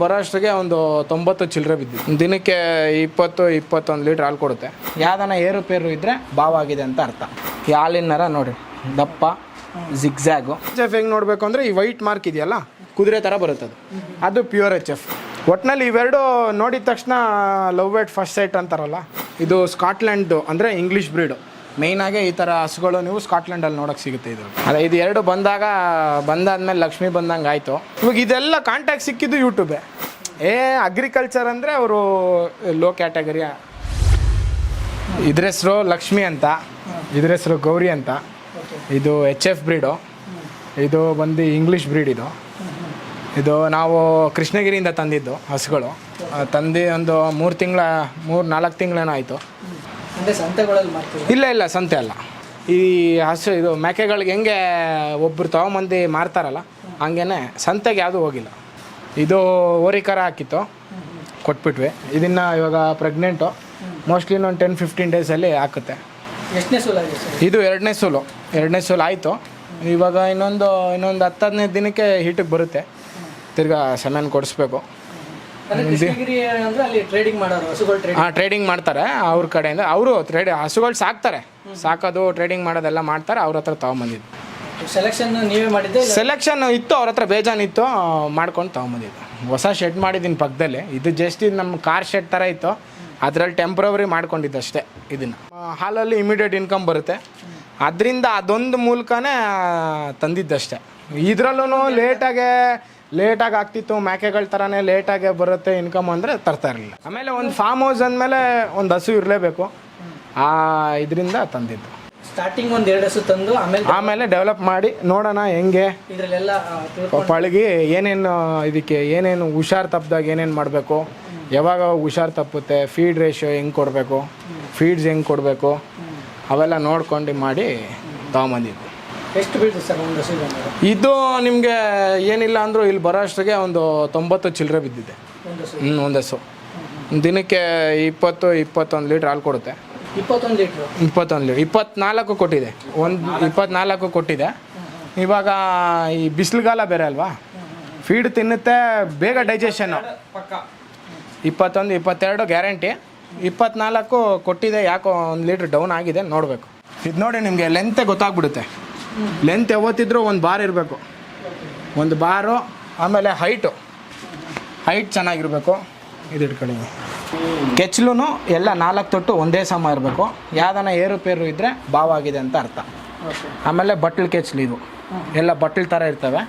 ಬರೋಷ್ಟಿಗೆ ಒಂದು ತೊಂಬತ್ತು ಚಿಲ್ಲರೆ ಬಿದ್ದು ದಿನಕ್ಕೆ ಇಪ್ಪತ್ತು ಇಪ್ಪತ್ತೊಂದು ಲೀಟ್ರ್ ಹಾಲು ಕೊಡುತ್ತೆ. ಯಾವ್ದಾನ ಏರುಪೇರು ಇದ್ದರೆ ಬಾವಾಗಿದೆ ಅಂತ ಅರ್ಥ. ಈ ಹಾಲಿನ ನರ ನೋಡಿ ದಪ್ಪ ಜಿಗ್ಜ್ಯಾಗು ಎಚ್ ಎಫ್ ಹೆಂಗೆ ನೋಡಬೇಕು ಅಂದರೆ ಈ ವೈಟ್ ಮಾರ್ಕ್ ಇದೆಯಲ್ಲ? ಕುದುರೆ ಥರ ಬರುತ್ತೆ ಅದು. ಅದು ಪ್ಯೂರ್ ಎಚ್ ಎಫ್ ಒಟ್ನಲ್ಲಿ ಇವೆರಡು ನೋಡಿದ ತಕ್ಷಣ ಲವ್ ವೇಟ್ ಫಸ್ಟ್ ಸೈಟ್ ಅಂತಾರಲ್ಲ? ಇದು ಸ್ಕಾಟ್ಲ್ಯಾಂಡ್ದು ಅಂದರೆ ಇಂಗ್ಲೀಷ್ ಬ್ರೀಡು ಮೇಯ್ನಾಗೆ ಈ ಥರ ಹಸುಗಳು ನೀವು ಸ್ಕಾಟ್ಲೆಂಡಲ್ಲಿ ನೋಡೋಕೆ ಸಿಗುತ್ತೆ ಇದು. ಅದೇ ಇದು ಎರಡು ಬಂದಾಗ, ಬಂದಾದ್ಮೇಲೆ ಲಕ್ಷ್ಮಿ ಬಂದಂಗೆ ಆಯಿತು. ಇವಾಗ ಇದೆಲ್ಲ ಕಾಂಟ್ಯಾಕ್ಟ್ ಸಿಕ್ಕಿದ್ದು ಯೂಟ್ಯೂಬೇ ಏ ಅಗ್ರಿಕಲ್ಚರ್ ಅಂದರೆ ಅವರು ಲೋ ಕ್ಯಾಟಗರಿಯ ಇದ್ರ ಹೆಸರು ಲಕ್ಷ್ಮಿ ಅಂತ, ಇದ್ರ ಹೆಸರು ಗೌರಿ ಅಂತ. ಇದು ಎಚ್ ಎಫ್ ಬ್ರೀಡು ಇದು ಬಂದು ಇಂಗ್ಲೀಷ್ ಬ್ರೀಡ್ ಇದು. ಇದು ನಾವು ಕೃಷ್ಣಗಿರಿಯಿಂದ ತಂದಿದ್ದು ಹಸುಗಳು. ತಂದು ಒಂದು ಮೂರು ತಿಂಗಳ, ಮೂರು ನಾಲ್ಕು ತಿಂಗಳೇನೋ ಆಯಿತು. ಅಂದ್ರೆ ಸಂತೆಗಳಲ್ಲಿ ಮಾಡ್ತೀವಿ ಇಲ್ಲ ಇಲ್ಲ ಸಂತೆ ಅಲ್ಲ. ಈ ಹಸು ಇದು ಮೇಕೆಗಳಿಗೆ ಹೆಂಗೆ ಒಬ್ಬರು ತೊಗೊಂಬಂದು ಮಾರ್ತಾರಲ್ಲ ಹಂಗೇನೆ ಸಂತೆಗೆ ಯಾವುದೂ ಹೋಗಿಲ್ಲ. ಇದು ಓರಿಕರ ಹಾಕಿತ್ತು ಕೊಟ್ಬಿಟ್ವಿ. ಇದನ್ನು ಇವಾಗ ಪ್ರೆಗ್ನೆಂಟು. ಮೋಸ್ಟ್ಲಿ ಇನ್ನೊಂದು ಟೆನ್ ಫಿಫ್ಟೀನ್ ಡೇಸಲ್ಲಿ ಹಾಕುತ್ತೆ. ಎಷ್ಟನೇ ಸರ್? ಇದು ಎರಡನೇ ಸೂಲು. ಎರಡನೇ ಸೂಲು ಆಯಿತು. ಇವಾಗ ಇನ್ನೊಂದು ಇನ್ನೊಂದು ಹತ್ತು ಹದಿನೈದು ದಿನಕ್ಕೆ ಹೀಟಿಗೆ ಬರುತ್ತೆ. ತಿರ್ಗಾ ಸೆಮೆನ್ ಕೊಡಿಸ್ಬೇಕು. ಹಾಂ ಟ್ರೇಡಿಂಗ್ ಮಾಡ್ತಾರೆ ಅವ್ರ ಕಡೆಯಿಂದ. ಅವರು ಟ್ರೇಡ್ ಹಸುಗಳು ಸಾಕ್ತಾರೆ. ಸಾಕೋದು ಟ್ರೇಡಿಂಗ್ ಮಾಡೋದೆಲ್ಲ ಮಾಡ್ತಾರೆ ಅವ್ರ ಹತ್ರ ತೊಗೊಂಬಂದಿದ್ದು. ಸೆಲೆಕ್ಷನ್ ನೀವೇ ಮಾಡಿದ್ದೆ ಸೆಲೆಕ್ಷನ್ ಇತ್ತು ಅವ್ರ ಹತ್ರ ಬೇಜಾನ್ ಇತ್ತು ಮಾಡ್ಕೊಂಡು ತೊಗೊಂಬಂದಿದ್ದು. ಹೊಸ ಶೆಡ್ ಮಾಡಿದ್ದೀನಿ ಪಕ್ಕದಲ್ಲಿ. ಇದು ಜಸ್ಟ್ ಇದು ನಮ್ಮ ಕಾರ್ ಶೆಡ್ ಥರ ಇತ್ತು. ಅದರಲ್ಲಿ ಟೆಂಪ್ರವರಿ ಮಾಡ್ಕೊಂಡಿದ್ದು ಅಷ್ಟೇ ಇದನ್ನು ಹಾಲಲ್ಲಿ ಇಮಿಡಿಯೇಟ್ ಇನ್ಕಮ್ ಬರುತ್ತೆ. ಅದರಿಂದ ಅದೊಂದು ಮೂಲಕನೇ ತಂದಿದ್ದಷ್ಟೇ. ಇದರಲ್ಲೂ ಲೇಟಾಗೆ ಲೇಟಾಗಿ ಆಗ್ತಿತ್ತು ಮೇಕೆಗಳ ಥರನೇ ಲೇಟಾಗೆ ಬರುತ್ತೆ ಇನ್ಕಮ್ ಅಂದರೆ ತರ್ತಾ ಇರಲಿಲ್ಲ. ಆಮೇಲೆ ಒಂದು ಫಾರ್ಮ್ ಹೌಸ್ ಅಂದಮೇಲೆ ಒಂದು ಹಸು ಇರಲೇಬೇಕು. ಆ ಇದರಿಂದ ತಂದಿದ್ದು. ಸ್ಟಾರ್ಟಿಂಗ್ ಒಂದು ಎರಡು ಹಸು ತಂದು ಆಮೇಲೆ ಆಮೇಲೆ ಡೆವಲಪ್ ಮಾಡಿ ನೋಡೋಣ ಹೆಂಗೆ. ಇದರಲ್ಲೆಲ್ಲ ಪಳಗಿ ಏನೇನು ಇದಕ್ಕೆ ಏನೇನು ಹುಷಾರು ತಪ್ಪಿದಾಗ ಏನೇನು ಮಾಡಬೇಕು? ಯಾವಾಗ ಹುಷಾರು ತಪ್ಪುತ್ತೆ? ಫೀಡ್ ರೇಷಿಯೋ ಹೆಂಗೆ ಕೊಡಬೇಕು? ಫೀಡ್ಸ್ ಹೆಂಗೆ ಕೊಡಬೇಕು? ಅವೆಲ್ಲ ನೋಡ್ಕೊಂಡು ಮಾಡಿ ತೊಗೊಂಬಂದಿದ್ದು. ಎಷ್ಟು ಬೀಳ್ತದೆ ಸರ್ ಒಂದು ಹಸು ಬಂದಾಗ ಇದು ನಿಮಗೆ ಏನಿಲ್ಲ ಅಂದರೂ ಇಲ್ಲಿ ಬರೋ ಅಷ್ಟಿಗೆ ಒಂದು ತೊಂಬತ್ತು ಚಿಲ್ಲರೆ ಬಿದ್ದಿದೆ. ಒಂದು ಹಸು ಹ್ಞೂ ಒಂದು ಹಸು ದಿನಕ್ಕೆ ಇಪ್ಪತ್ತು ಇಪ್ಪತ್ತೊಂದು ಲೀಟ್ರ್ ಹಾಲು ಕೊಡುತ್ತೆ. ಇಪ್ಪತ್ತೊಂದು ಲೀಟ್ರು? ಇಪ್ಪತ್ತೊಂದು ಲೀಟ್ರ್. ಇಪ್ಪತ್ನಾಲ್ಕು ಕೊಟ್ಟಿದೆ. ಒಂದು ಇಪ್ಪತ್ನಾಲ್ಕು ಕೊಟ್ಟಿದೆ. ಇವಾಗ ಈ ಬಿಸಿಲುಗಾಲ ಬೇರೆ ಅಲ್ವಾ? ಫೀಡ್ ತಿನ್ನುತ್ತೆ ಬೇಗ ಡೈಜೆಷನ್ನು ಪಕ್ಕ ಇಪ್ಪತ್ತೊಂದು ಇಪ್ಪತ್ತೆರಡು ಗ್ಯಾರಂಟಿ. ಇಪ್ಪತ್ನಾಲ್ಕು ಕೊಟ್ಟಿದೆ ಯಾಕೋ ಒಂದು ಲೀಟ್ರ್ ಡೌನ್ ಆಗಿದೆ ನೋಡಬೇಕು. ಇದು ನೋಡಿ ನಿಮಗೆ ಲೆಂತೆ ಗೊತ್ತಾಗ್ಬಿಡುತ್ತೆ. ಲೆಂತ್ ಯಾವತ್ತಿದ್ರೂ ಒಂದು ಬಾರ್ ಇರಬೇಕು. ಒಂದು ಬಾರು ಆಮೇಲೆ ಹೈಟು ಹೈಟ್ ಚೆನ್ನಾಗಿರಬೇಕು. ಇದು ಇಟ್ಕೊಳ್ಳಿ. ಕೆಚ್ಲೂ ಎಲ್ಲ ನಾಲ್ಕು ತೊಟ್ಟು ಒಂದೇ ಸಮ ಇರಬೇಕು. ಯಾವ್ದಾನ ಏರುಪೇರು ಇದ್ದರೆ ಬಾವಾಗಿದೆ ಅಂತ ಅರ್ಥ. ಆಮೇಲೆ ಬಟ್ಲು ಕೆಚ್ಲು ಇದು. ಎಲ್ಲ ಬಟ್ಲು ಥರ ಇರ್ತವೆ.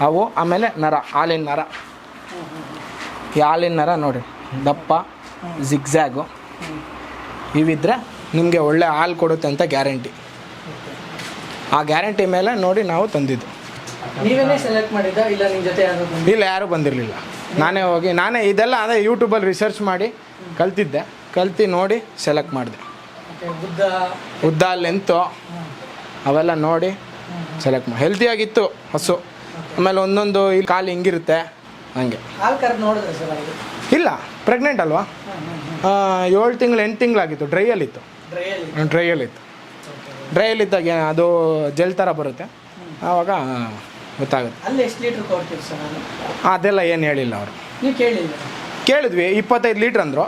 ಅವು ಆಮೇಲೆ ನರ, ಹಾಲಿನ ನರ. ಈ ಹಾಲಿನ ನರ ನೋಡಿ. ದಪ್ಪ ಜಿಗ್ಜ್ಯಾಗು ಇವಿದ್ರೆ ನಿಮಗೆ ಒಳ್ಳೆ ಹಾಲು ಕೊಡುತ್ತೆ ಅಂತ ಗ್ಯಾರಂಟಿ. ಆ ಗ್ಯಾರಂಟಿ ಮೇಲೆ ನೋಡಿ ನಾವು ತಂದಿದ್ದು. ನೀವೇನೇ ಸೆಲೆಕ್ಟ್ ಮಾಡಿದ್ದ ಇಲ್ಲ ಜೊತೆ ಯಾರು ಇಲ್ಲ ಯಾರೂ ಬಂದಿರಲಿಲ್ಲ. ನಾನೇ ಹೋಗಿ ನಾನೇ ಇದೆಲ್ಲ ಅದೇ ಯೂಟ್ಯೂಬಲ್ಲಿ ರಿಸರ್ಚ್ ಮಾಡಿ ಕಲ್ತಿದ್ದೆ. ಕಲ್ತು ನೋಡಿ ಸೆಲೆಕ್ಟ್ ಮಾಡಿದೆ. ಬುದ್ಧ ಉದ್ದ. ಲೆಂತು ಅವೆಲ್ಲ ನೋಡಿ ಸೆಲೆಕ್ಟ್ ಮಾಡಿ ಹೆಲ್ತಿಯಾಗಿತ್ತು ಹಸು. ಆಮೇಲೆ ಒಂದೊಂದು ಇಲ್ಲಿ ಕಾಲು ಹಿಂಗಿರುತ್ತೆ ಹಂಗೆ. ಇಲ್ಲ ಪ್ರೆಗ್ನೆಂಟ್ ಅಲ್ವಾ? ಏಳು ತಿಂಗಳು ಎಂಟು ತಿಂಗಳಾಗಿತ್ತು ಡ್ರೈಯಲ್ಲಿತ್ತು ಡ್ರೈಯಲ್ಲಿ ಡ್ರೈಯಲ್ಲಿತ್ತು ಡ್ರೈಯಲ್ಲಿದ್ದಾಗ ಇದ್ದಾಗ ಅದು ಜೆಲ್ ಥರ ಬರುತ್ತೆ. ಆವಾಗ ಗೊತ್ತಾಗುತ್ತೆ. ಅಲ್ಲಿ ಎಷ್ಟು ಲೀಟ್ರ್ ಸರ್ ಅದೆಲ್ಲ ಏನು ಹೇಳಿಲ್ಲ ಅವರು. ನೀವು ಕೇಳಿಲ್ಲ ಕೇಳಿದ್ವಿ ಇಪ್ಪತ್ತೈದು ಲೀಟ್ರ್ ಅಂದರು.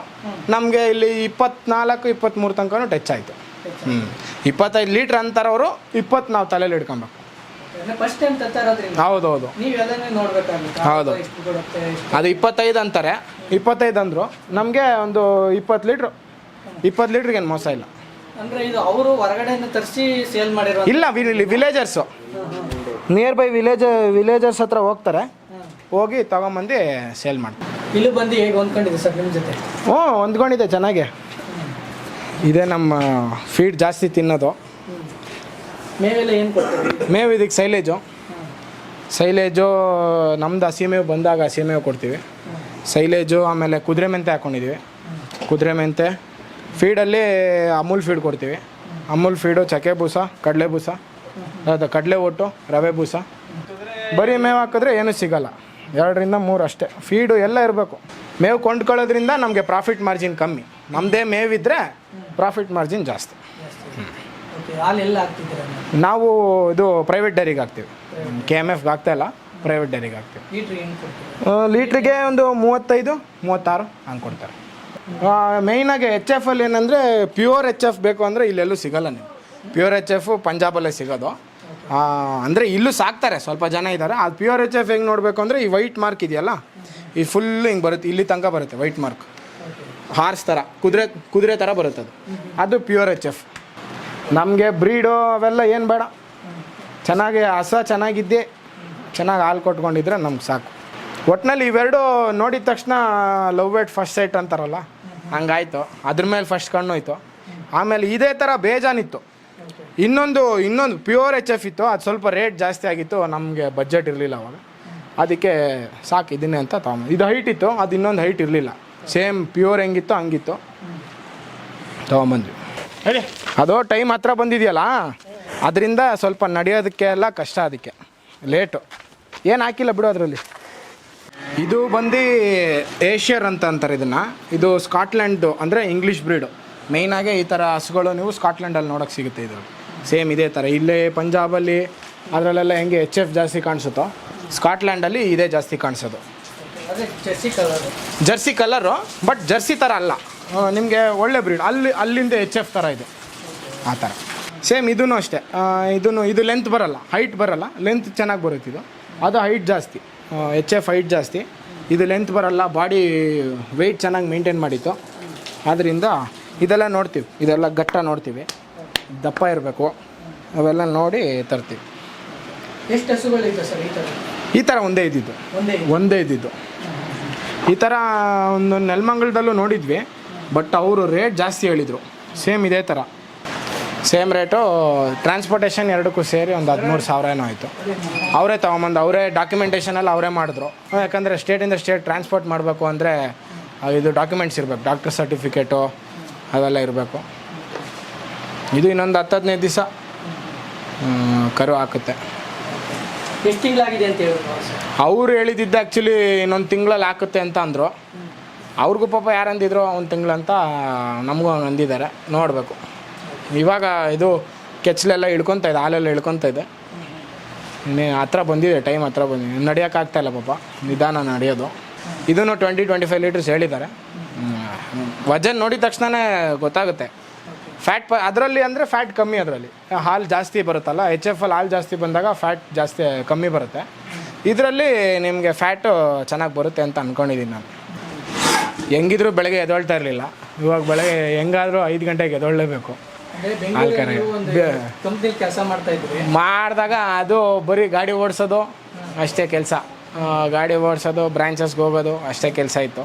ನಮಗೆ ಇಲ್ಲಿ ಇಪ್ಪತ್ನಾಲ್ಕು ಇಪ್ಪತ್ತ್ಮೂರು ತನಕ ಟಚ್ ಆಯಿತು. ಹ್ಞೂ ಇಪ್ಪತ್ತೈದು ಲೀಟ್ರ್ ಅಂತಾರವರು ಇಪ್ಪತ್ತು ನಾವು ತಲೆಯಲ್ಲಿ ಹಿಡ್ಕೊಬೇಕು ಫಸ್ಟ್ ಟೈಮ್ ತತ್ತಾರೋದ್ರಿಂದ ಹೌದೌದು. ಹೌದು. ಅದು ಇಪ್ಪತ್ತೈದು ಅಂತಾರೆ. ಇಪ್ಪತ್ತೈದು ಅಂದರು. ನಮಗೆ ಒಂದು ಇಪ್ಪತ್ತು ಲೀಟ್ರು ಇಪ್ಪತ್ತು ಲೀಟ್ರಿಗೆ ಏನು ಮೋಸ ಇಲ್ಲ. ಅಂದ್ರೆ ಇದು ಅವರು ಹೊರಗಡೆಯಿಂದ ತರಿಸಿ ಸೇಲ್ ಮಾಡಿರೋ ಇಲ್ಲ villagers near by village villagers ಹತ್ರ ಹೋಗ್ತಾರೆ. ಹೋಗಿ ತಗೊಂಬಂದು ಸೇಲ್ ಮಾಡ್ತಾರೆ. ಇಲ್ಲಿ ಬಂದು ಹೇಗೆ ಹೊಂದ್ಕೊಂಡಿದೆ ಸರ್ ನಿಮ್ಮ ಜೊತೆ? ಹ್ಞೂ ಹೊಂದ್ಕೊಂಡಿದೆ ಚೆನ್ನಾಗೆ. ಇದೇ ನಮ್ಮ ಫೀಡ್ ಜಾಸ್ತಿ ತಿನ್ನೋದು. ಮೇವೆಲ್ಲ ಏನು ಕೊಡ್ತೀವಿ ಮೇವು ಇದಕ್ಕೆ ಸೈಲೇಜು. ಸೈಲೇಜು ನಮ್ದು ಹಸಿ ಮೇವು ಬಂದಾಗ ಹಸಿ ಮೇವು ಕೊಡ್ತೀವಿ. ಸೈಲೇಜು ಆಮೇಲೆ ಕುದುರೆ ಮೆಂತೆ ಹಾಕ್ಕೊಂಡಿದ್ದೀವಿ ಕುದುರೆ ಮೆಂತೆ ಫೀಡಲ್ಲಿ ಅಮೂಲ್ ಫೀಡ್ ಕೊಡ್ತೀವಿ. ಅಮೂಲ್ ಫೀಡು ಚಕ್ಕೆ ಬೂಸ ಕಡಲೆ ಬೂಸ ಅದು ಕಡಲೆ ಒಟ್ಟು ರವೆ ಬೂಸ. ಬರೀ ಮೇವು ಹಾಕಿದ್ರೆ ಏನೂ ಸಿಗಲ್ಲ. ಎರಡರಿಂದ ಮೂರು ಅಷ್ಟೇ. ಫೀಡು ಎಲ್ಲ ಇರಬೇಕು. ಮೇವು ಕೊಂಡ್ಕೊಳ್ಳೋದ್ರಿಂದ ನಮಗೆ ಪ್ರಾಫಿಟ್ ಮಾರ್ಜಿನ್ ಕಮ್ಮಿ. ನಮ್ಮದೇ ಮೇವಿದ್ರೆ ಪ್ರಾಫಿಟ್ ಮಾರ್ಜಿನ್ ಜಾಸ್ತಿ. ನಾವು? ಇದು ಪ್ರೈವೇಟ್ ಡೈರಿಗೆ ಹಾಕ್ತೀವಿ. ಕೆ ಎಂ ಎಫ್ಗೆ ಆಗ್ತಾ ಇಲ್ಲ ಪ್ರೈವೇಟ್ ಡೈರಿಗೆ ಹಾಕ್ತೀವಿ. ಲೀಟ್ರಿಗೆ ಒಂದು ಮೂವತ್ತೈದು ಮೂವತ್ತಾರು ಹಂಗೆ ಕೊಡ್ತಾರೆ. ಮೇಯ್ನಾಗಿ ಎಚ್ ಎಫ್ ಅಲ್ಲಿ ಏನಂದರೆ ಪ್ಯೂರ್ ಎಚ್ ಎಫ್ ಬೇಕು ಅಂದರೆ ಇಲ್ಲೆಲ್ಲೂ ಸಿಗಲ್ಲ ನೀವು. ಪ್ಯೂರ್ ಎಚ್ ಎಫ್ ಪಂಜಾಬಲ್ಲೇ ಸಿಗೋದು. ಅಂದರೆ ಇಲ್ಲೂ ಸಾಕ್ತಾರೆ, ಸ್ವಲ್ಪ ಜನ ಇದ್ದಾರೆ ಅದು ಪ್ಯೂರ್ ಎಚ್ ಎಫ್ ಹೆಂಗೆ ನೋಡಬೇಕು ಅಂದರೆ ಈ ವೈಟ್ ಮಾರ್ಕ್ ಇದೆಯಲ್ಲ, ಈ ಫುಲ್ ಹಿಂಗೆ ಬರುತ್ತೆ, ಇಲ್ಲಿ ತನಕ ಬರುತ್ತೆ ವೈಟ್ ಮಾರ್ಕ್ ಹಾರ್ಸ್ ಥರ ಕುದುರೆ ಕುದುರೆ ಥರ ಬರುತ್ತೆ ಅದು. ಅದು ಪ್ಯೂರ್ ಎಚ್ ಎಫ್ ನಮಗೆ ಬ್ರೀಡು ಅವೆಲ್ಲ ಏನು ಬೇಡ. ಚೆನ್ನಾಗಿ ಹಸ ಚೆನ್ನಾಗಿದ್ದೆ, ಚೆನ್ನಾಗಿ ಹಾಲು ಕೊಟ್ಕೊಂಡಿದ್ರೆ ನಮ್ಗೆ ಸಾಕು. ಒಟ್ಟಿನಲ್ಲಿ ಇವೆರಡು ನೋಡಿದ ತಕ್ಷಣ ಲವ್ ವೈಟ್ ಫಸ್ಟ್ ಸೈಟ್ ಅಂತಾರಲ್ಲ ಹಂಗಾಯ್ತು. ಅದ್ರ ಮೇಲೆ ಫಸ್ಟ್ ಕಣ್ಣು ಹೋಯ್ತು ಆಮೇಲೆ ಇದೇ ಥರ ಬೇಜಾನಿತ್ತು. ಇನ್ನೊಂದು ಇನ್ನೊಂದು ಪ್ಯೂರ್ ಎಚ್ ಎಫ್ ಇತ್ತು. ಅದು ಸ್ವಲ್ಪ ರೇಟ್ ಜಾಸ್ತಿ ಆಗಿತ್ತು. ನಮಗೆ ಬಜೆಟ್ ಇರಲಿಲ್ಲ ಅವಾಗ. ಅದಕ್ಕೆ ಸಾಕು ಇದನ್ನೇ ಅಂತ ತಗೊಂಡು ಇದು ಹೈಟ್ ಇತ್ತು ಅದು ಇನ್ನೊಂದು ಹೈಟ್ ಇರಲಿಲ್ಲ. ಸೇಮ್ ಪ್ಯೂರ್ ಹೆಂಗಿತ್ತು ಹಂಗಿತ್ತು. ತೊಗೊಂಬಂದ್ವಿ ಅದು ಟೈಮ್ ಹತ್ರ ಬಂದಿದೆಯಲ್ಲ ಅದರಿಂದ ಸ್ವಲ್ಪ ನಡೆಯೋದಕ್ಕೆ ಎಲ್ಲ ಕಷ್ಟ ಅದಕ್ಕೆ. ಲೇಟು ಏನು ಹಾಕಿಲ್ಲ ಬಿಡು ಅದರಲ್ಲಿ. ಇದು ಬಂದು ಏಷ್ಯರ್ ಅಂತ ಅಂತಾರೆ ಇದನ್ನು. ಇದು ಸ್ಕಾಟ್ಲ್ಯಾಂಡ್ದು ಅಂದರೆ ಇಂಗ್ಲೀಷ್ ಬ್ರೀಡು. ಮೇಯ್ನಾಗೆ ಈ ಥರ ಹಸುಗಳು ನೀವು ಸ್ಕಾಟ್ಲ್ಯಾಂಡಲ್ಲಿ ನೋಡೋಕೆ ಸಿಗುತ್ತೆ ಇದು. ಸೇಮ್ ಇದೇ ಥರ ಇಲ್ಲೇ ಪಂಜಾಬಲ್ಲಿ ಅದರಲ್ಲೆಲ್ಲ ಹೆಂಗೆ ಎಚ್ ಎಫ್ ಜಾಸ್ತಿ ಕಾಣಿಸುತ್ತೋ ಸ್ಕಾಟ್ಲ್ಯಾಂಡಲ್ಲಿ ಇದೇ ಜಾಸ್ತಿ ಕಾಣಿಸೋದು. ಅದೇ Jersey colour. Jersey colour but Jersey ಥರ ಅಲ್ಲ. ನಿಮಗೆ ಒಳ್ಳೆ ಬ್ರೀಡ್. ಅಲ್ಲಿ ಅಲ್ಲಿಂದ ಎಚ್ ಎಫ್ ಥರ ಇದೆ. ಆ ಥರ ಸೇಮ್ ಇದೂ ಅಷ್ಟೇ. ಇದೂ ಇದು ಲೆಂತ್ ಬರಲ್ಲ. ಹೈಟ್ ಬರಲ್ಲ. ಲೆಂತ್ ಚೆನ್ನಾಗಿ ಬರುತ್ತೆ ಇದು. ಅದು ಹೈಟ್ ಜಾಸ್ತಿ. ಎಚ್ ಎಫ್ ಹೈಟ್ ಜಾಸ್ತಿ. ಇದು ಲೆಂತ್ ಬರಲ್ಲ ಬಾಡಿ ವೆಯ್ಟ್ ಚೆನ್ನಾಗಿ ಮೇಂಟೈನ್ ಮಾಡಿತ್ತು. ಆದ್ದರಿಂದ ಇದೆಲ್ಲ ನೋಡ್ತೀವಿ ಇದೆಲ್ಲ ಗಟ್ಟ ನೋಡ್ತೀವಿ. ದಪ್ಪ ಇರಬೇಕು. ಅವೆಲ್ಲ ನೋಡಿ ತರ್ತೀವಿ. ಎಷ್ಟು ಹಸುಗಳಿತ್ತು ಸರ್ ಈ ಥರ ಈ ಥರ ಒಂದೇ ಇದ್ದಿದ್ದು. ಒಂದೇ ಒಂದೇ ಇದ್ದಿದ್ದು. ಈ ಥರ ಒಂದು ನೆಲಮಂಗಲದಲ್ಲೂ ನೋಡಿದ್ವಿ ಬಟ್ ಅವರು ರೇಟ್ ಜಾಸ್ತಿ ಹೇಳಿದರು. ಸೇಮ್ ಇದೇ ಥರ ಸೇಮ್ ರೇಟು ಟ್ರಾನ್ಸ್ಪೋರ್ಟೇಷನ್ ಎರಡಕ್ಕೂ ಸೇರಿ ಒಂದು ಹದಿಮೂರು ಸಾವಿರ ಏನೋ ಆಯಿತು. ಅವರೇ ತೊಗೊಂಬಂದು ಅವರೇ ಡಾಕ್ಯುಮೆಂಟೇಷನ್ ಎಲ್ಲ ಅವರೇ ಮಾಡಿದ್ರು. ಯಾಕಂದರೆ ಸ್ಟೇಟಿಂದ ಸ್ಟೇಟ್ ಟ್ರಾನ್ಸ್ಪೋರ್ಟ್ ಮಾಡಬೇಕು ಅಂದರೆ ಇದು ಡಾಕ್ಯುಮೆಂಟ್ಸ್ ಇರಬೇಕು ಡಾಕ್ಟರ್ ಸರ್ಟಿಫಿಕೇಟು ಅದೆಲ್ಲ ಇರಬೇಕು. ಇದು ಇನ್ನೊಂದು ಹತ್ತು ಹದಿನೈದು ದಿವಸ ಕರು ಹಾಕುತ್ತೆ. ಎಷ್ಟು ತಿಂಗಳಾಗಿದೆ ಅಂತ ಅವ್ರು? ಹೇಳಿದ್ದು ಆ್ಯಕ್ಚುಲಿ ಇನ್ನೊಂದು ತಿಂಗಳಲ್ಲಿ ಹಾಕುತ್ತೆ ಅಂತ ಅಂದರು. ಅವ್ರಿಗೂ ಪಾಪ ಯಾರಂದಿದ್ರು ಒಂದು ತಿಂಗಳಂತ ನಮಗೂ ಅಂದಿದ್ದಾರೆ ನೋಡಬೇಕು. ಇವಾಗ ಇದು ಕೆಚ್ಚಲೆಲ್ಲ ಇಳ್ಕೊತಾ ಇದೆ, ಹಾಲೆಲ್ಲ ಇಳ್ಕೊತಾ ಇದೆ. ಇನ್ನೇ ಹತ್ರ ಬಂದಿದೆ ಟೈಮ್ ಹತ್ರ ಬಂದಿದೆ. ನಡೆಯೋಕ್ಕಾಗ್ತಾ ಇಲ್ಲ ಪಾಪ, ನಿಧಾನ ನಡೆಯೋದು. ಇದನ್ನು ಟ್ವೆಂಟಿ ಟ್ವೆಂಟಿ ಫೈವ್ ಲೀಟರ್ಸ್ ಹೇಳಿದ್ದಾರೆ. ವಜನ್ ನೋಡಿದ ತಕ್ಷಣನೇ ಗೊತ್ತಾಗುತ್ತೆ. ಫ್ಯಾಟ್ ಪ, ಅದರಲ್ಲಿ ಅಂದರೆ ಫ್ಯಾಟ್ ಕಮ್ಮಿ ಅದರಲ್ಲಿ. ಹಾಲು ಜಾಸ್ತಿ ಬರುತ್ತಲ್ಲ ಎಚ್ ಎಫ್ ಅಲ್ಲಿ ಹಾಲು ಜಾಸ್ತಿ ಬಂದಾಗ ಫ್ಯಾಟ್ ಜಾಸ್ತಿ, ಕಮ್ಮಿ ಬರುತ್ತೆ. ಇದರಲ್ಲಿ ನಿಮಗೆ ಫ್ಯಾಟು ಚೆನ್ನಾಗಿ ಬರುತ್ತೆ ಅಂತ ಅಂದ್ಕೊಂಡಿದ್ದೀನಿ ನಾನು. ಹೆಂಗಿದ್ರು ಬೆಳಗ್ಗೆ ಎದೊಳ್ತಾ ಇರಲಿಲ್ಲ. ಇವಾಗ ಬೆಳಗ್ಗೆ ಹೆಂಗಾದರೂ ಐದು ಗಂಟೆಗೆ ಎದೊಳ್ಳೇಬೇಕು ಕಂಪ್ನಿಲಿ ಕೆಲಸ ಮಾಡ್ತಾ ಇದ್ರಿ. ಮಾಡಿದಾಗ ಅದು ಬರೀ ಗಾಡಿ ಓಡಿಸೋದು ಅಷ್ಟೇ ಕೆಲಸ. ಗಾಡಿ ಓಡಿಸೋದು ಬ್ರಾಂಚಸ್ಗೆ ಹೋಗೋದು ಅಷ್ಟೇ ಕೆಲಸ ಇತ್ತು.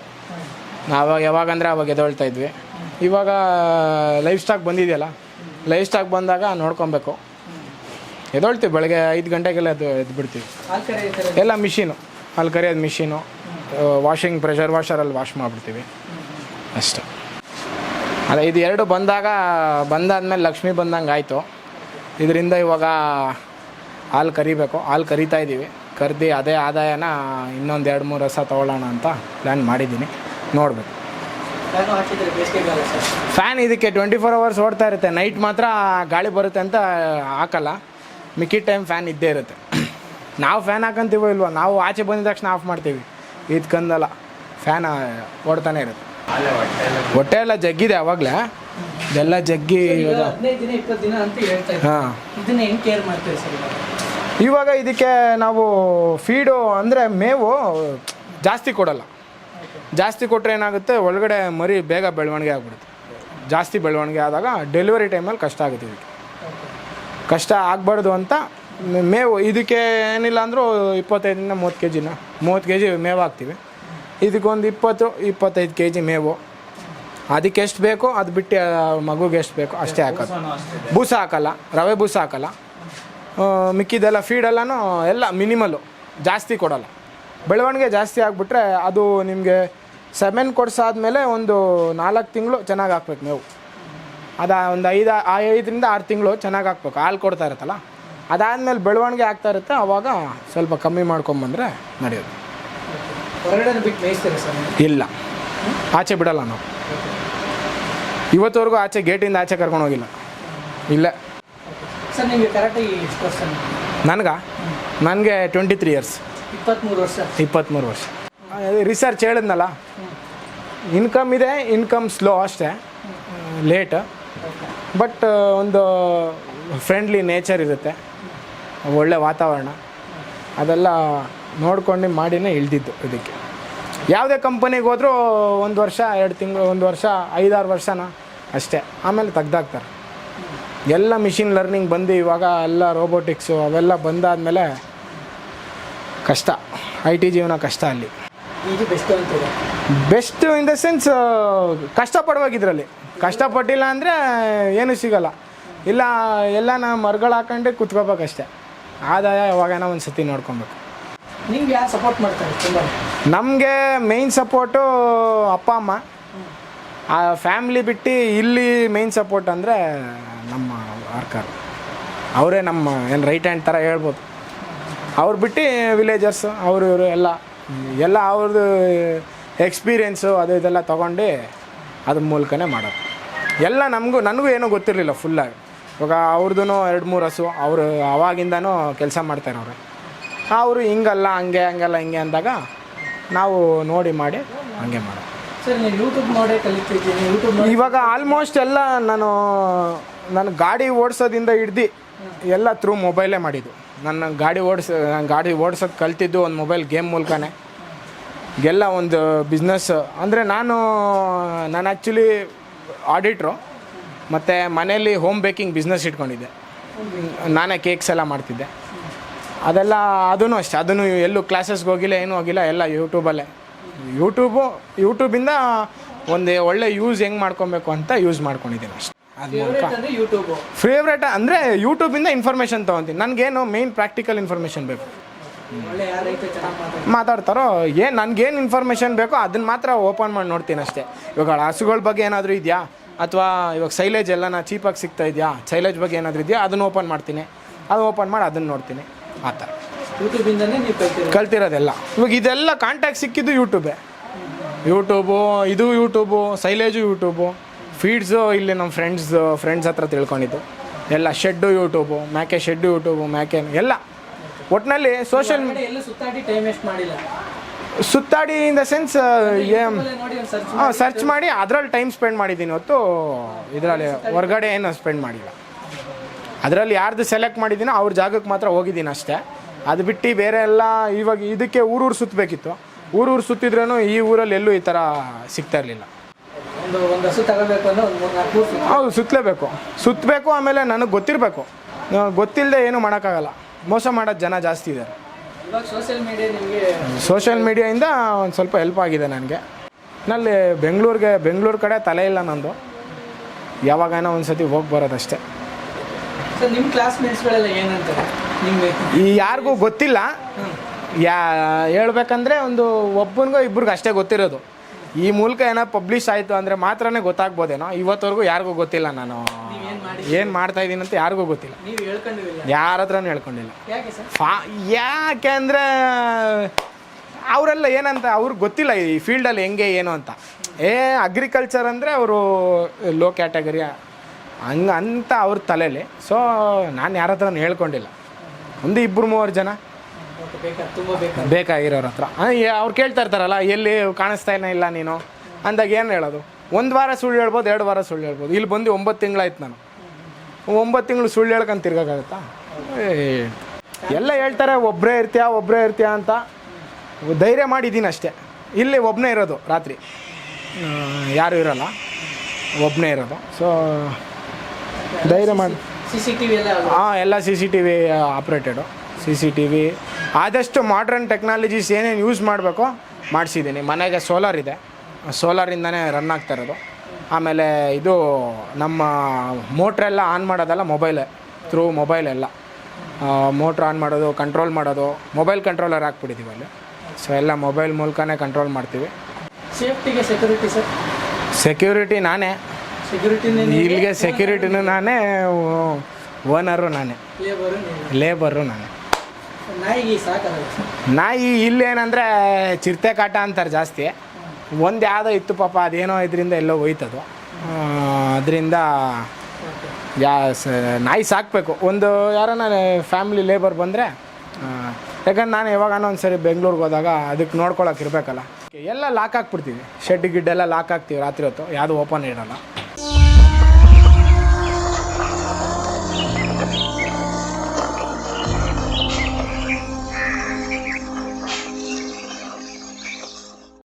ನಾವು ಯಾವಾಗಂದ್ರೆ ಅವಾಗ ಎದೊಳ್ತಾ ಇದ್ವಿ. ಇವಾಗ ಲೈಫ್ ಸ್ಟಾಕ್ ಬಂದಿದೆಯಲ್ಲ ಲೈಫ್ ಸ್ಟಾಕ್ ಬಂದಾಗ ನೋಡ್ಕೊಬೇಕು. ಎದೊಳ್ತೀವಿ ಬೆಳಗ್ಗೆ ಐದು ಗಂಟೆಗೆಲ್ಲ ಅದು ಎದ್ದು ಬಿಡ್ತೀವಿ. ಹಾಲ್ ಕರೆ ಈ ಥರ ಎಲ್ಲ ಮಿಷಿನು ಅಲ್ಲಿ ಕರೆಯೋದು ಮಿಷಿನು ವಾಷಿಂಗ್ ಪ್ರೆಷರ್ ವಾಷರಲ್ಲಿ ವಾಶ್ ಮಾಡಿಬಿಡ್ತೀವಿ. ಅಷ್ಟೆ. ಅದೇ ಇದು ಎರಡು ಬಂದಾಗ ಬಂದಾದ್ಮೇಲೆ ಲಕ್ಷ್ಮಿ ಬಂದಂಗೆ ಆಯಿತು. ಇದರಿಂದ ಇವಾಗ ಹಾಲು ಕರಿಬೇಕು. ಹಾಲು ಕರಿತಾ ಇದ್ದೀವಿ. ಕರ್ದು ಅದೇ ಆದಾಯನ ಇನ್ನೊಂದು ಎರಡು ಮೂರು ರಸ ತೊಗೊಳ್ಳೋಣ ಅಂತ ಪ್ಲ್ಯಾನ್ ಮಾಡಿದ್ದೀನಿ. ನೋಡಬೇಕು. ಫ್ಯಾನು ಇದಕ್ಕೆ ಟ್ವೆಂಟಿ ಫೋರ್ ಅವರ್ಸ್ ಓಡ್ತಾ ಇರುತ್ತೆ. ನೈಟ್ ಮಾತ್ರ ಗಾಳಿ ಬರುತ್ತೆ ಅಂತ ಹಾಕಲ್ಲ. ಮಿಕ್ಕಿದ ಟೈಮ್ ಫ್ಯಾನ್ ಇದ್ದೇ ಇರುತ್ತೆ. ನಾವು ಫ್ಯಾನ್ ಹಾಕಂತೀವೋ ಇಲ್ವೋ ನಾವು ಆಚೆ ಬಂದಿದ ತಕ್ಷಣ ಆಫ್ ಮಾಡ್ತೀವಿ. ಇದ್ಕಂದಲ್ಲ ಫ್ಯಾನ್ ಓಡ್ತಾನೆ ಇರುತ್ತೆ. ಹೊಟ್ಟೆ ಎಲ್ಲ ಜಗ್ಗಿದೆ ಅವಾಗಲೇ? ಇದೆಲ್ಲ ಜಗ್ಗಿ ಹಾಂ. ಇವಾಗ? ಇದಕ್ಕೆ ನಾವು ಫೀಡು ಅಂದರೆ ಮೇವು ಜಾಸ್ತಿ ಕೊಡಲ್ಲ. ಜಾಸ್ತಿ ಕೊಟ್ಟರೆ ಏನಾಗುತ್ತೆ ಒಳಗಡೆ ಮರಿ ಬೇಗ ಬೆಳವಣಿಗೆ ಆಗ್ಬಿಡುತ್ತೆ. ಜಾಸ್ತಿ ಬೆಳವಣಿಗೆ ಆದಾಗ ಡೆಲಿವರಿ ಟೈಮಲ್ಲಿ ಕಷ್ಟ ಆಗುತ್ತೆ ಇದಕ್ಕೆ. ಕಷ್ಟ ಆಗಬಾರ್ದು ಅಂತ ಮೇವು ಇದಕ್ಕೆ ಏನಿಲ್ಲ ಅಂದರೂ ಇಪ್ಪತ್ತೈದರಿಂದ ಮೂವತ್ತು ಕೆ ಜಿನ ಮೂವತ್ತು ಕೆ ಜಿ ಮೇವು ಹಾಕ್ತೀವಿ. ಇದಕ್ಕೊಂದು ಇಪ್ಪತ್ತು ಇಪ್ಪತ್ತೈದು ಕೆ ಜಿ ಮೇವು. ಅದಕ್ಕೆ ಎಷ್ಟು ಬೇಕೋ ಅದು ಬಿಟ್ಟು ಮಗುಗೆ ಎಷ್ಟು ಬೇಕೋ ಅಷ್ಟೇ ಹಾಕೋದು. ಬೂಸ ಹಾಕಲ್ಲ ರವೆ ಬೂಸ ಹಾಕಲ್ಲ. ಮಿಕ್ಕಿದೆಲ್ಲ ಫೀಡೆಲ್ಲನೂ ಎಲ್ಲ ಮಿನಿಮಲ್ಲು ಜಾಸ್ತಿ ಕೊಡಲ್ಲ. ಬೆಳವಣಿಗೆ ಜಾಸ್ತಿ ಆಗಿಬಿಟ್ರೆ ಅದು ನಿಮಗೆ ಸೆವೆನ್ ಕೊಡ್ಸಾದ್ಮೇಲೆ ಒಂದು ನಾಲ್ಕು ತಿಂಗಳು ಚೆನ್ನಾಗಿ ಹಾಕ್ಬೇಕು ಮೇವು. ಅದು ಒಂದು ಐದು ಆ ಐದರಿಂದ ಆರು ತಿಂಗಳು ಚೆನ್ನಾಗಿ ಹಾಕ್ಬೇಕು. ಹಾಲು ಕೊಡ್ತಾ ಇರುತ್ತಲ್ಲ? ಅದಾದಮೇಲೆ ಬೆಳವಣಿಗೆ ಆಗ್ತಾ ಇರುತ್ತೆ ಆವಾಗ ಸ್ವಲ್ಪ ಕಮ್ಮಿ ಮಾಡ್ಕೊಂಬಂದರೆ ನಡೆಯೋದು ಹೊರಗಡೆ ಬಿಟ್ಟು ಮೇಯಿಸ್ತೀರಾ ಸರ್ ನೀವು? ಇಲ್ಲ. ಆಚೆ ಬಿಡಲ್ಲ ನಾವು. ಇವತ್ತವರೆಗೂ ಆಚೆ ಗೇಟಿಂದ ಆಚೆ ಕರ್ಕೊಂಡು ಹೋಗಿಲ್ಲ. ಇಲ್ಲ. ಸರ್ ನಿಮಗೆ ಕರೆಕ್ಟಾಗಿ ಎಷ್ಟು ವರ್ಷ ನನಗ? ನನಗೆ ಟ್ವೆಂಟಿ ತ್ರೀ ಇಯರ್ಸ್ ಇಪ್ಪತ್ತ್ಮೂರು ವರ್ಷ. ಇಪ್ಪತ್ತ್ಮೂರು ವರ್ಷ. ರಿಸರ್ಚ್ ಹೇಳಿದ್ನಲ್ಲ? ಇನ್ಕಮ್ ಇದೆ ಇನ್ಕಮ್ ಸ್ಲೋ ಅಷ್ಟೇ. ಲೇಟ್ ಬಟ್ ಒಂದು ಫ್ರೆಂಡ್ಲಿ ನೇಚರ್ ಇರುತ್ತೆ. ಒಳ್ಳೆ ವಾತಾವರಣ. ಅದೆಲ್ಲ ನೋಡ್ಕೊಂಡು ಮಾಡಿನೇ ಇಳ್ದಿದ್ದು ಇದಕ್ಕೆ. ಯಾವುದೇ ಕಂಪನಿಗೆ ಹೋದರೂ ಒಂದು ವರ್ಷ ಎರಡು ತಿಂಗಳು ಒಂದು ವರ್ಷ ಐದಾರು ವರ್ಷನ ಅಷ್ಟೇ. ಆಮೇಲೆ ತೆಗ್ದಾಕ್ತಾರೆ. ಎಲ್ಲ ಮಿಷಿನ್ ಲರ್ನಿಂಗ್ ಬಂದು ಇವಾಗ ಎಲ್ಲ ರೋಬೋಟಿಕ್ಸು ಅವೆಲ್ಲ ಬಂದಾದಮೇಲೆ ಕಷ್ಟ. ಐ ಟಿ ಜೀವನ ಕಷ್ಟ ಅಲ್ಲಿ. ಬೆಸ್ಟ್ ಇನ್ ದ ಸೆನ್ಸ್ ಕಷ್ಟಪಡುವಾಗಿದ್ರಲ್ಲಿ. ಕಷ್ಟಪಟ್ಟಿಲ್ಲ ಅಂದರೆ ಏನೂ ಸಿಗಲ್ಲ. ಇಲ್ಲ ಎಲ್ಲ ನಾ ಮರಗಳು ಹಾಕೊಂಡೆ ಕುತ್ಕೋಬೇಕಷ್ಟೆ. ಆದಾಯ ಯಾವಾಗ ಒಂದು ಸತಿ ನೋಡ್ಕೊಬೇಕು. ನಿಮ್ಗೆ ಯಾರು ಸಪೋರ್ಟ್ ಮಾಡ್ತಾರೆ ತುಂಬ? ನಮಗೆ ಮೇಯ್ನ್ ಸಪೋರ್ಟು ಅಪ್ಪ ಅಮ್ಮ. ಆ ಫ್ಯಾಮ್ಲಿ ಬಿಟ್ಟು ಇಲ್ಲಿ ಮೇಯ್ನ್ ಸಪೋರ್ಟ್ ಅಂದರೆ ನಮ್ಮ ವರ್ಕರ್ ಅವರೇ ನಮ್ಮ ಏನು ರೈಟ್ ಹ್ಯಾಂಡ್ ಥರ ಹೇಳ್ಬೋದು. ಅವ್ರು ಬಿಟ್ಟು ವಿಲೇಜರ್ಸ್ ಅವರು ಇವರು ಎಲ್ಲ. ಎಲ್ಲ ಅವ್ರದ್ದು ಎಕ್ಸ್ಪೀರಿಯೆನ್ಸು ಅದು ಇದೆಲ್ಲ ತೊಗೊಂಡು ಅದ್ರ ಮೂಲಕನೇ ಮಾಡೋದು. ಎಲ್ಲ ನಮಗೂ ನನಗೂ ಏನೂ ಗೊತ್ತಿರಲಿಲ್ಲ ಫುಲ್ಲಾಗಿ ಇವಾಗ ಅವ್ರದ್ದು ಎರಡು ಮೂರು ಹಸು ಅವರು ಅವಾಗಿಂದನೂ ಕೆಲಸ ಮಾಡ್ತಾರೆ ಅವರು ಹಿಂಗಲ್ಲ ಹಂಗೆ ಹಂಗಲ್ಲ ಹಿಂಗೆ ಅಂದಾಗ ನಾವು ನೋಡಿ ಮಾಡಿ ಹಂಗೆ ಮಾಡೋದು. ಸರ್ ನೀವು ಯೂಟ್ಯೂಬ್ ನೋಡೇ ಕಲಿತಿದ್ದೀನಿ ಯೂಟ್ಯೂಬ್ ನೋಡಿ ಇವಾಗ ಆಲ್ಮೋಸ್ಟ್ ಎಲ್ಲ ನಾನು ನಾನು ಗಾಡಿ ಓಡಿಸೋದಿಂದ ಹಿಡ್ದು ಎಲ್ಲ ಥ್ರೂ ಮೊಬೈಲೇ ಮಾಡಿದ್ದು. ನನ್ನ ಗಾಡಿ ಓಡಿಸ ನಾನು ಗಾಡಿ ಓಡಿಸೋದು ಕಲ್ತಿದ್ದು ಒಂದು ಮೊಬೈಲ್ ಗೇಮ್ ಮೂಲಕನೇ. ಎಲ್ಲ ಒಂದು ಬಿಸ್ನೆಸ್ ಅಂದರೆ ನಾನು ನಾನು ಆ್ಯಕ್ಚುಲಿ ಆಡಿಟ್ರು ಮತ್ತು ಮನೇಲಿ ಹೋಮ್ ಬೇಕಿಂಗ್ ಬಿಸ್ನೆಸ್ ಇಟ್ಕೊಂಡಿದ್ದೆ. ನಾನೇ ಕೇಕ್ಸ್ ಎಲ್ಲ ಮಾಡ್ತಿದ್ದೆ. ಅದೆಲ್ಲ ಅದೂ ಅಷ್ಟೇ. ಅದನ್ನು ಎಲ್ಲೂ ಕ್ಲಾಸಸ್ಗೆ ಹೋಗಿಲ್ಲ ಏನೂ ಹೋಗಿಲ್ಲ ಎಲ್ಲ ಯೂಟ್ಯೂಬಲ್ಲೇ ಯೂಟ್ಯೂಬು ಯೂಟ್ಯೂಬಿಂದ ಒಂದು ಒಳ್ಳೆ ಯೂಸ್ ಹೆಂಗೆ ಮಾಡ್ಕೊಬೇಕು ಅಂತ ಯೂಸ್ ಮಾಡ್ಕೊಂಡಿದ್ದೀನಿ ಅಷ್ಟೇ. ಅದು ಮೂಲಕ. ಫೇವ್ರೇಟ್ ಅಂದರೆ ಯೂಟ್ಯೂಬಿಂದ ಇನ್ಫಾರ್ಮೇಷನ್ ತೊಗೊತೀನಿ. ನನಗೇನು ಮೇಯ್ನ್ ಪ್ರಾಕ್ಟಿಕಲ್ ಇನ್ಫಾರ್ಮೇಷನ್ ಬೇಕು. ಮಾತಾಡ್ತಾರೆ? ಏನು ನನಗೇನು ಇನ್ಫಾರ್ಮೇಷನ್ ಬೇಕೋ ಅದನ್ನ ಮಾತ್ರ ಓಪನ್ ಮಾಡಿ ನೋಡ್ತೀನಿ ಅಷ್ಟೇ. ಇವಾಗ ಹಸುಗಳ ಬಗ್ಗೆ ಏನಾದರೂ ಇದೆಯಾ? ಅಥವಾ ಇವಾಗ ಸೈಲೇಜ್ ಎಲ್ಲ ನಾ ಚೀಪಾಗಿ ಸಿಗ್ತಾ ಇದೆಯಾ? ಸೈಲೇಜ್ ಬಗ್ಗೆ ಏನಾದರೂ ಇದೆಯಾ? ಅದನ್ನು ಓಪನ್ ಮಾಡ್ತೀನಿ. ಅದು ಓಪನ್ ಮಾಡಿ ಅದನ್ನು ನೋಡ್ತೀನಿ. ಆ ಥರ. ಯೂಟ್ಯೂಬಿಂದನೇ ನೀವು ಕಲ್ತಿರೋದು? ಕಲ್ತಿರೋದೆಲ್ಲ. ಇವಾಗ ಇದೆಲ್ಲ ಕಾಂಟ್ಯಾಕ್ಟ್ ಸಿಕ್ಕಿದ್ದು ಯೂಟ್ಯೂಬೇ ಯೂಟ್ಯೂಬು ಇದು ಯೂಟ್ಯೂಬು ಸೈಲೇಜು ಯೂಟ್ಯೂಬು ಫೀಡ್ಸು ಇಲ್ಲಿ ನಮ್ಮ ಫ್ರೆಂಡ್ಸ್ ಫ್ರೆಂಡ್ಸ್ ಹತ್ರ ತಿಳ್ಕೊಂಡಿದ್ದು. ಎಲ್ಲ ಶೆಡ್ಡು ಯೂಟ್ಯೂಬು ಮ್ಯಾಕೆ ಶೆಡ್ಡು ಯೂಟ್ಯೂಬು ಮ್ಯಾಕೆ ಎಲ್ಲ. ಒಟ್ಟಿನಲ್ಲಿ ಸೋಷಿಯಲ್ ಮೀಡಿಯಾ ಎಲ್ಲೂ ಸುತ್ತಾಡಿ ಟೈಮ್ ವೇಸ್ಟ್ ಮಾಡಿಲ್ಲ. ಸುತ್ತಾಡಿ ಇನ್ ದ ಸೆನ್ಸ್ ಸರ್ಚ್ ಮಾಡಿ ಅದರಲ್ಲಿ ಟೈಮ್ ಸ್ಪೆಂಡ್ ಮಾಡಿದ್ದೀನಿ ಹೊತ್ತು ಇದರಲ್ಲಿ ಹೊರಗಡೆ ಏನು ಸ್ಪೆಂಡ್ ಮಾಡಿಲ್ಲ. ಅದರಲ್ಲಿ ಯಾರ್ದು ಸೆಲೆಕ್ಟ್ ಮಾಡಿದ್ದೀನೋ ಅವ್ರ ಜಾಗಕ್ಕೆ ಮಾತ್ರ ಹೋಗಿದ್ದೀನಿ ಅಷ್ಟೇ. ಅದು ಬಿಟ್ಟು ಬೇರೆ ಎಲ್ಲ ಇವಾಗ ಇದಕ್ಕೆ ಊರೂರು ಸುತ್ತಬೇಕಿತ್ತು ಊರೂರು ಸುತ್ತಿದ್ರೂ ಈ ಊರಲ್ಲಿ ಎಲ್ಲೂ ಈ ಥರ ಸಿಗ್ತಾ ಇರಲಿಲ್ಲ. ಹೌದು ಸುತ್ತಲೇಬೇಕು ಸುತ್ತಬೇಕು ಆಮೇಲೆ ನನಗೆ ಗೊತ್ತಿರಬೇಕು. ಗೊತ್ತಿಲ್ಲದೆ ಏನೂ ಮಾಡೋಕ್ಕಾಗಲ್ಲ. ಮೋಸ ಮಾಡೋದು ಜನ ಜಾಸ್ತಿ ಇದ್ದಾರೆ ಸೋಷಿಯಲ್ ಮೀಡಿಯಾಯಿಂದ ಒಂದು ಸ್ವಲ್ಪ ಹೆಲ್ಪ್ ಆಗಿದೆ ನನಗೆ. ನಲ್ಲಿ ಬೆಂಗಳೂರಿಗೆ ಬೆಂಗಳೂರು ಕಡೆ ತಲೆ ಇಲ್ಲ ನಂದು. ಯಾವಾಗನೋ ಒಂದು ಸತಿ ಹೋಗಿ ಬರೋದಷ್ಟೇ. ಸರ್ ನಿಮ್ಮ ಕ್ಲಾಸ್ಮೇಟ್ಸ್ಗಳೆಲ್ಲ ಏನಂತಾರೆ? ನಿಮಗೆ? ಈ ಯಾರಿಗೂ ಗೊತ್ತಿಲ್ಲ. ಯಾ ಹೇಳ್ಬೇಕಂದ್ರೆ ಒಂದು ಒಬ್ಬನಿಗೂ ಇಬ್ಬರಿಗೂ ಅಷ್ಟೇ ಗೊತ್ತಿರೋದು. ಈ ಮೂಲಕ ಏನೋ ಪಬ್ಲಿಷ್ ಆಯಿತು ಅಂದರೆ ಮಾತ್ರನೇ ಗೊತ್ತಾಗ್ಬೋದೇನೋ. ಇವತ್ತವರೆಗೂ ಯಾರಿಗೂ ಗೊತ್ತಿಲ್ಲ ನಾನು. ಏನು ಮಾಡ್ತಾ ಇದ್ದೀನಿ ಅಂತ ಯಾರಿಗೂ ಗೊತ್ತಿಲ್ಲ. ನೀವು ಹೇಳ್ಕೊಂಡಿಲ್ಲ. ಯಾರ ಹತ್ರನೂ ಹೇಳ್ಕೊಂಡಿಲ್ಲ ಫಾ ಯಾಕೆ ಅಂದರೆ ಅವರೆಲ್ಲ ಏನಂತ ಅವ್ರಿಗೆ ಗೊತ್ತಿಲ್ಲ ಈ ಫೀಲ್ಡಲ್ಲಿ ಹೆಂಗೆ ಏನು ಅಂತ. ಏ ಅಗ್ರಿಕಲ್ಚರ್ ಅಂದರೆ ಅವರು ಲೋ ಕ್ಯಾಟಗರಿ ಹಂಗೆ ಅಂತ ಅವ್ರ ತಲೆಯಲ್ಲಿ ಸೊ ನಾನು ಯಾರ ಹತ್ರನೂ ಹೇಳ್ಕೊಂಡಿಲ್ಲ. ಒಂದು ಇಬ್ಬರು ಮೂವರು ಜನ. ಬೇಕಾಗಿರೋರ ಹತ್ರ. ಅವ್ರು ಕೇಳ್ತಾ ಇರ್ತಾರಲ್ಲ, ಎಲ್ಲಿ ಕಾಣಿಸ್ತಾ ಇಲ್ಲ ನೀನು? ಅಂದಾಗ ಏನು ಹೇಳೋದು? ಒಂದು ವಾರ ಸುಳ್ಳು ಹೇಳ್ಬೋದು, ಎರಡು ವಾರ ಸುಳ್ಳು ಹೇಳ್ಬೋದು. ಇಲ್ಲಿ ಬಂದು ಒಂಬತ್ತು ತಿಂಗಳಾಯ್ತು ನಾನು. ಒಂಬತ್ತು ತಿಂಗಳು ಸುಳ್ಳು ಹೇಳ್ಕೊಂಡು ತಿರ್ಗಾಗತ್ತಾ ಎಲ್ಲ ಹೇಳ್ತಾರೆ ಒಬ್ಬರೇ ಇರ್ತೀಯ ಒಬ್ಬರೇ ಇರ್ತೀಯ ಅಂತ. ಧೈರ್ಯ ಮಾಡಿದ್ದೀನಿ ಅಷ್ಟೇ. ಇಲ್ಲಿ ಒಬ್ಬನೇ ಇರೋದು ರಾತ್ರಿ. ಯಾರೂ ಇರೋಲ್ಲ. ಒಬ್ಬನೇ ಇರೋದು. ಸೊ ಧೈರ್ಯ ಮಾಡಿ. ಸಿ ಸಿ ಟಿ ವಿ ಎಲ್ಲ. ಹಾಂ ಎಲ್ಲ C C T V operated C C T V. ಆದಷ್ಟು ಮಾಡ್ರನ್ ಟೆಕ್ನಾಲಜೀಸ್ ಏನೇನು ಯೂಸ್ ಮಾಡಬೇಕು ಮಾಡಿಸಿದ್ದೀನಿ. ಮನೆಗೆ ಸೋಲಾರ್ ಇದೆ. ಸೋಲಾರಿಂದನೇ ರನ್ ಆಗ್ತಾ ಇರೋದು. ಆಮೇಲೆ ಇದು ನಮ್ಮ ಮೋಟ್ರೆಲ್ಲ ಆನ್ ಮಾಡೋದಲ್ಲ ಮೊಬೈಲೇ ಥ್ರೂ ಮೊಬೈಲ್ ಎಲ್ಲ. ಮೋಟ್ರ್ ಆನ್ ಮಾಡೋದು ಕಂಟ್ರೋಲ್ ಮಾಡೋದು ಮೊಬೈಲ್ ಕಂಟ್ರೋಲರ್ ಹಾಕ್ಬಿಟ್ಟಿದ್ದೀವಿ ಅಲ್ಲಿ. ಸೊ ಎಲ್ಲ ಮೊಬೈಲ್ ಮೂಲಕನೇ ಕಂಟ್ರೋಲ್ ಮಾಡ್ತೀವಿ. ಸೇಫ್ಟಿಗೆ ಸೆಕ್ಯೂರಿಟಿ ಸರ್ ಸೆಕ್ಯೂರಿಟಿ ನಾನೇ. ಇಲ್ಲಿಗೆ ಸೆಕ್ಯೂರಿಟಿನೂ ನಾನೇ ಓನರು ನಾನೇ. ಲೇಬರು ನಾನೇ? ನಾಯಿ ಇಲ್ಲೇನಂದರೆ ಚಿರತೆ ಕಾಟ ಅಂತಾರೆ ಜಾಸ್ತಿ. ಒಂದು ಯಾವುದೋ ಇತ್ತು ಪಾಪ ಅದೇನೋ ಇದರಿಂದ ಎಲ್ಲೋ ಹೋಯ್ತದು. ಅದರಿಂದ ಯಾ ಸ ನಾಯಿ ಸಾಕಬೇಕು. ಒಂದು ಯಾರನ್ನ ಫ್ಯಾಮಿಲಿ ಲೇಬರ್ ಬಂದರೆ ಯಾಕಂದ್ರೆ ನಾನು ಯಾವಾಗಾನ ಒಂದು ಸರಿ ಬೆಂಗ್ಳೂರಿಗೆ ಹೋದಾಗ ಅದಕ್ಕೆ ನೋಡ್ಕೊಳಕ್ಕೆ ಇರಬೇಕಲ್ಲ. ಎಲ್ಲ ಲಾಕ್ ಹಾಕ್ಬಿಡ್ತೀವಿ. ಶೆಡ್ ಗಿಡ್ಡೆಲ್ಲ ಲಾಕ್ ಹಾಕ್ತೀವಿ ರಾತ್ರಿ ಹೊತ್ತು. ಯಾವುದು ಓಪನ್ ಇಡಲ್ಲ